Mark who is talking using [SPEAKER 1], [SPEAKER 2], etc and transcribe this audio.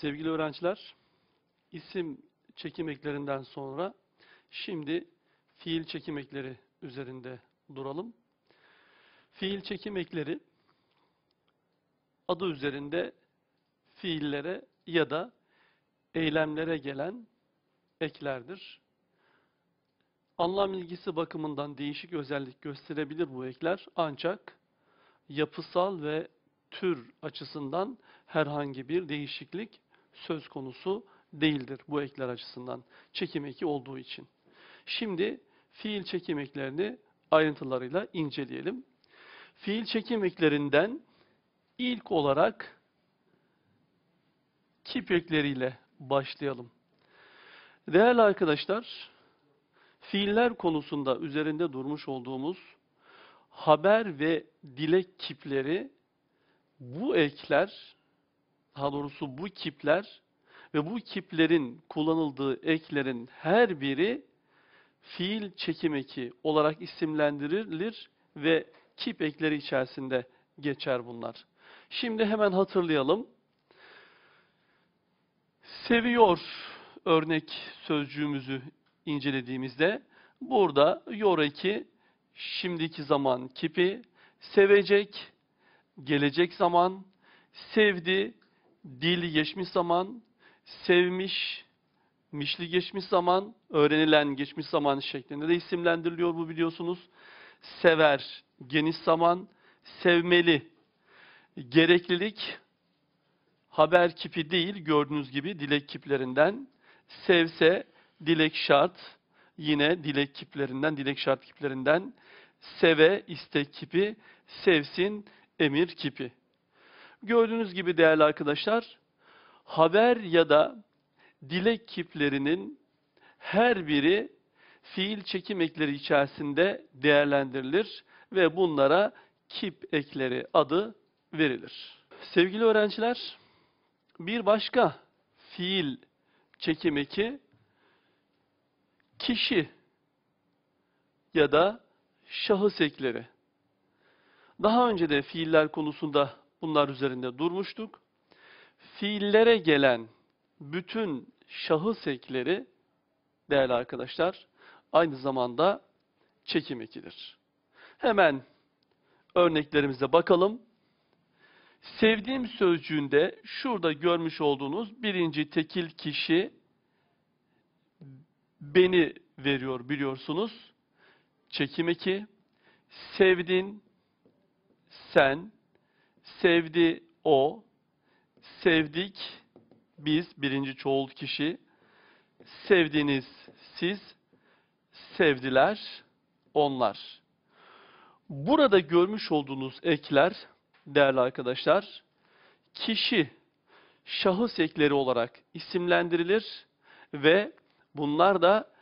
[SPEAKER 1] Sevgili öğrenciler, isim çekim eklerinden sonra şimdi fiil çekim ekleri üzerinde duralım. Fiil çekim ekleri adı üzerinde fiillere ya da eylemlere gelen eklerdir. Anlam ilgisi bakımından değişik özellik gösterebilir bu ekler ancak yapısal ve tür açısından herhangi bir değişiklik söz konusu değildir bu ekler açısından. Çekim eki olduğu için. Şimdi fiil çekim eklerini ayrıntılarıyla inceleyelim. Fiil çekim eklerinden ilk olarak kip ekleriyle başlayalım. Değerli arkadaşlar, fiiller konusunda üzerinde durmuş olduğumuz haber ve dilek kipleri bu ekler, daha doğrusu bu kipler ve bu kiplerin kullanıldığı eklerin her biri fiil çekim eki olarak isimlendirilir ve kip ekleri içerisinde geçer bunlar. Şimdi hemen hatırlayalım. Seviyor örnek sözcüğümüzü incelediğimizde burada yor eki şimdiki zaman kipi, sevecek, gelecek zaman, sevdi, dil geçmiş zaman, sevmiş, mişli geçmiş zaman, öğrenilen geçmiş zaman şeklinde de isimlendiriliyor bu biliyorsunuz. Sever, geniş zaman, sevmeli, gereklilik, haber kipi değil gördüğünüz gibi dilek kiplerinden, sevse, dilek şart, yine dilek kiplerinden, dilek şart kiplerinden, seve, istek kipi, sevsin, emir kipi. Gördüğünüz gibi değerli arkadaşlar, haber ya da dilek kiplerinin her biri fiil çekim ekleri içerisinde değerlendirilir ve bunlara kip ekleri adı verilir. Sevgili öğrenciler, bir başka fiil çekim eki kişi ya da şahıs ekleri. Daha önce de fiiller konusunda bunlar üzerinde durmuştuk. Fiillere gelen bütün şahıs ekleri değerli arkadaşlar aynı zamanda çekim ekidir. Hemen örneklerimize bakalım. Sevdiğim sözcüğünde şurada görmüş olduğunuz birinci tekil kişi beni veriyor biliyorsunuz. Çekim eki. Sevdin, sen, sevdi o, sevdik biz birinci çoğul kişi, sevdiniz siz, sevdiler onlar. Burada görmüş olduğunuz ekler değerli arkadaşlar, kişi, şahıs ekleri olarak isimlendirilir ve bunlar da